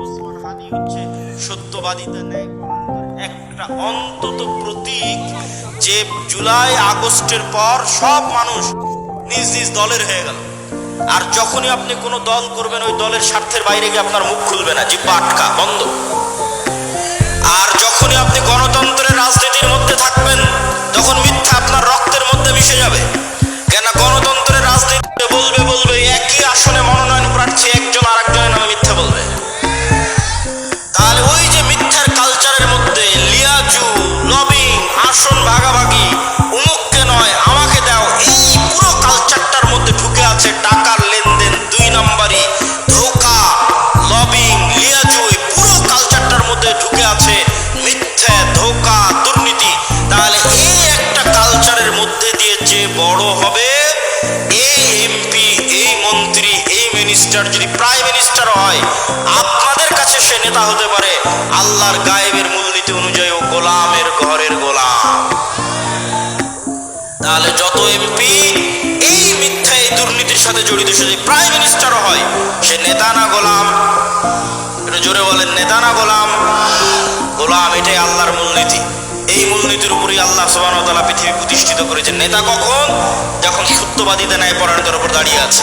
ওসমান হচ্ছে সত্যবাদিতা ন্যায় একটা অন্তত প্রতীক যে জুলাই আগস্টের পর সব মানুষ নিজ নিজ দলের হয়ে গেল। আর যখনই আপনি কোনো দল করবেন, ওই দলের স্বার্থের বাইরে গিয়ে আপনার মুখ খুলবে না, জিব্বা আটকা, বন্ধ। আর যখনই লবিং ভাগাভাগি, উমুককে নয়, আমাকে দাও। এই পুরো কালচারটার মধ্যে ঢুকে আছে টাকার লেনদেন দুই নাম্বারই। ধোকা লবিং লিয়াজু এই পুরো কালচারটার মধ্যে ঢুকে আছে মিথ্যা, ধোকা, দুর্নীতি। তাহলে এই একটা কালচারের মধ্যে দিয়ে যে বড় হবে, এই এমপি এই মন্ত্রী, এই মিনিস্টার যদি প্রাইম মিনিস্টার হয়, আপনাদের কাছে সে নেতা হতে পারে। আল্লাহর গায়েবের মূলনীতি অনুযায়ী ও গোলামের তাহলে যত এমপি এই মিথ্যা, এই দুর্নীতির সাথে জড়িত সে প্রাইম মিনিস্টারও হয়, সে নেতা না গোলাম? এটা জোরে বলেন, নেতা না গোলাম? গোলাম এটাই আল্লাহর মূলনীতি। এই মূলনীতির উপরই আল্লাহ সোহান তালা পৃথিবী প্রতিষ্ঠিত করেছেন। নেতা কখন? যখন সত্যবাদীদের ন্যায় পরায়ণতার উপর দাঁড়িয়ে আছে।